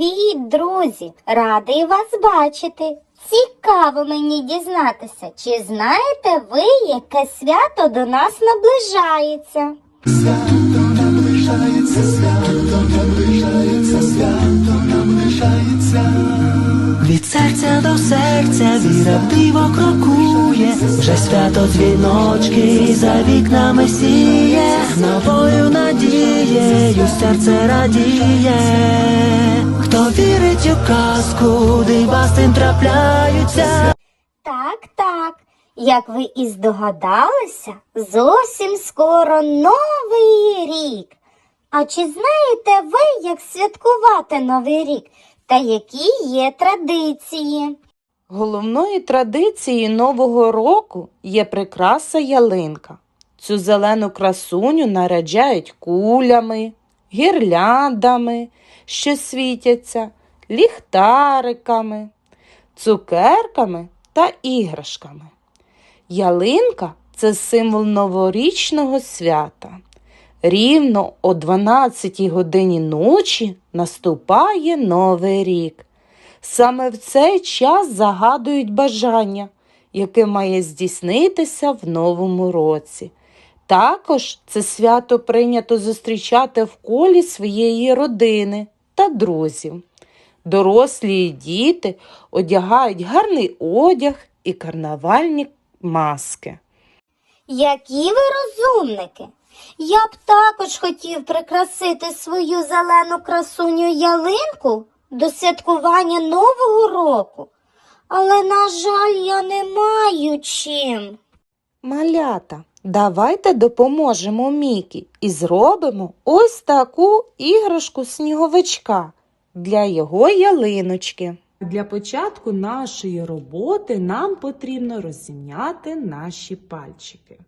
Привіт, друзі! Радий вас бачити. Цікаво мені дізнатися, чи знаєте ви, яке свято до нас наближається? Від серця до серця віра диво крокує, вже свято дзвіночки за вікнами сіє, новою надією серце радіє, хто вірить у казку, дива з трапляються. Так, так. Як ви і здогадалися, зовсім скоро новий рік. А чи знаєте ви, як святкувати новий рік та які є традиції? Головною традицією Нового року є прикраса ялинка. Цю зелену красуню наряджають кулями, гірляндами, що світяться, ліхтариками, цукерками та іграшками. Ялинка це символ новорічного свята. Рівно о 12 годині ночі наступає Новий рік. Саме в цей час загадують бажання, яке має здійснитися в новому році. Також це свято прийнято зустрічати в колі своєї родини та друзів. Дорослі і діти одягають гарний одяг і карнавальні маски. Які ви розумники? Я б також хотів прикрасити свою зелену красуню ялинку до святкування Нового року. Але, на жаль, я не маю чим. Малята, давайте допоможемо Мікі і зробимо ось таку іграшку сніговичка для його ялиночки. Для початку нашої роботи нам потрібно розім'яти наші пальчики.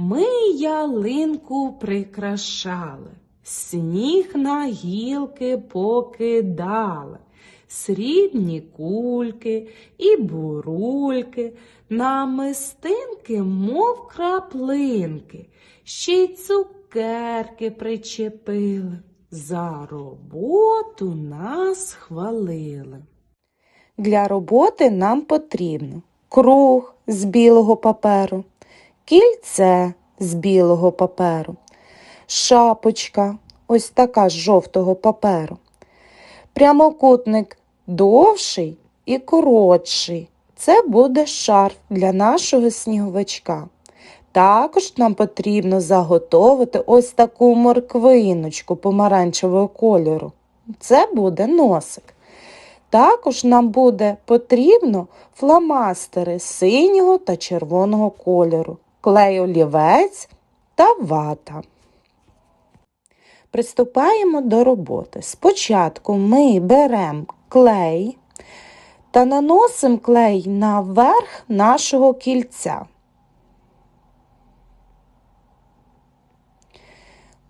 Ми ялинку прикрашали, сніг на гілки покидали, срібні кульки і бурульки, намистинки, мов краплинки, ще й цукерки причепили. За роботу нас хвалили. Для роботи нам потрібно круг з білого паперу, кільце з білого паперу, шапочка ось така з жовтого паперу, прямокутник довший і коротший. Це буде шарф для нашого сніговичка. Також нам потрібно заготовити ось таку морквиночку помаранчевого кольору. Це буде носик. Також нам буде потрібно фломастери синього та червоного кольору, клей олівець та вата. Приступаємо до роботи. Спочатку ми беремо клей та наносимо клей на верх нашого кільця.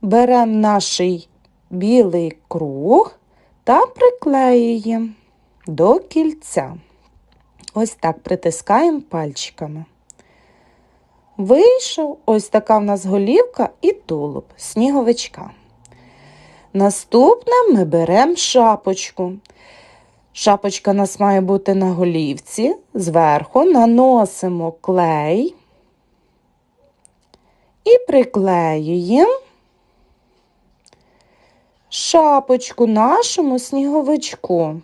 Беремо наш білий круг та приклеюємо до кільця. Ось так притискаємо пальчиками. Вийшов ось така в нас голівка і тулуб сніговичка. Наступне ми беремо шапочку. Шапочка у нас має бути на голівці. Зверху наносимо клей і приклеюємо шапочку нашому сніговичку.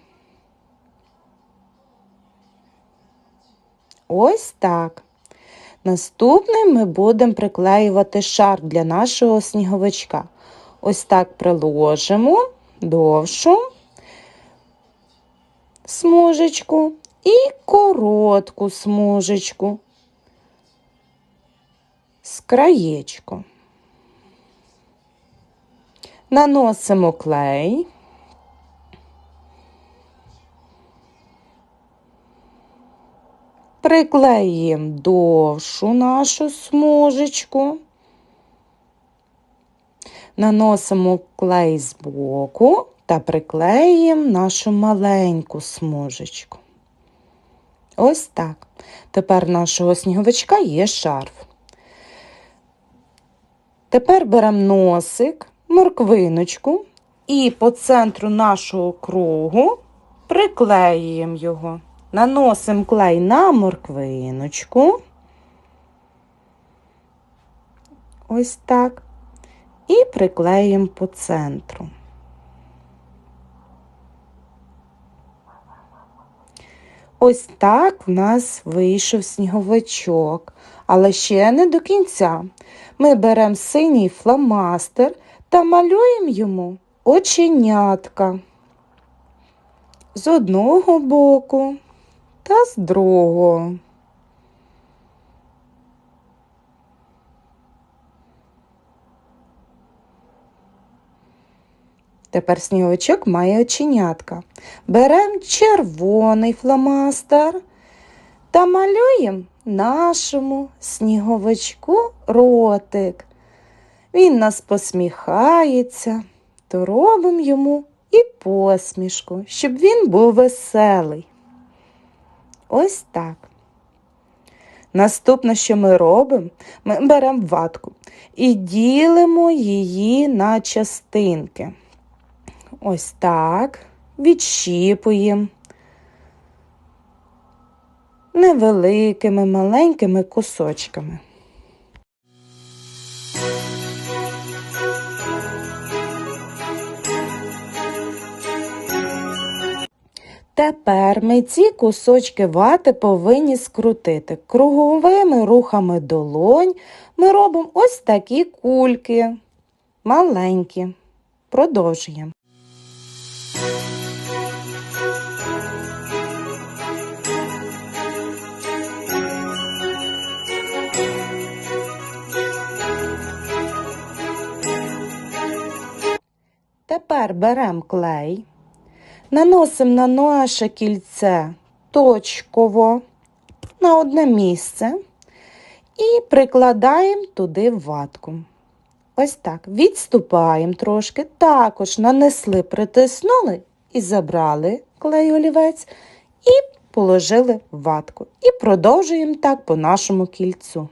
Ось так. Наступним ми будемо приклеювати шар для нашого сніговичка. Ось так приложимо довшу смужечку і коротку смужечку з краєчку. Наносимо клей. Приклеїмо довшу нашу смужечку. Наносимо клей збоку та приклеїмо нашу маленьку смужечку. Ось так. Тепер нашого сніговичка є шарф. Тепер беремо носик, морквиночку І по центру нашого кругу приклеюємо його. Наносимо клей на морквиночку. Ось так. І приклеїмо по центру. Ось так в нас вийшов сніговичок, але ще не до кінця. Ми беремо синій фломастер та малюємо йому оченятка з одного боку та з другого. Тепер сніговичок має оченятка. Беремо червоний фломастер та малюємо нашому сніговичку ротик. Він нас посміхається, то робимо йому і посмішку, щоб він був веселий. Ось так. Наступне, що ми робимо, ми беремо ватку і ділимо її на частинки. Ось так. Відщіпуємо невеликими маленькими кусочками. Тепер ми ці кусочки вати повинні скрутити. Круговими рухами долонь ми робимо ось такі кульки, маленькі. Продовжуємо. Тепер беремо клей, наносимо на наше кільце точково на одне місце і прикладаємо туди ватку. Ось так. Відступаємо трошки, також нанесли, притиснули і забрали клей олівець і положили в ватку. І продовжуємо так по нашому кільцю.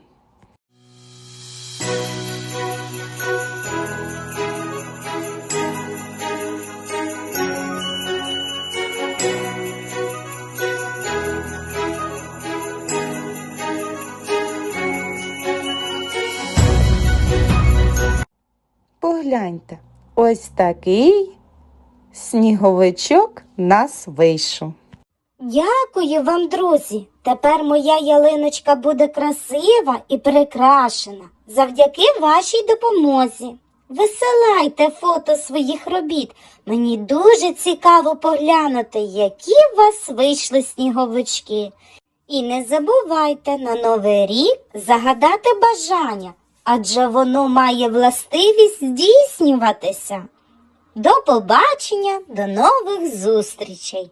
Погляньте, ось такий сніговичок нас вийшов. Дякую вам, друзі. Тепер моя ялиночка буде красива і прикрашена завдяки вашій допомозі. Висилайте фото своїх робіт. Мені дуже цікаво поглянути, які у вас вийшли сніговички. І не забувайте на новий рік загадати бажання, адже воно має властивість здійснюватися. До побачення, до нових зустрічей!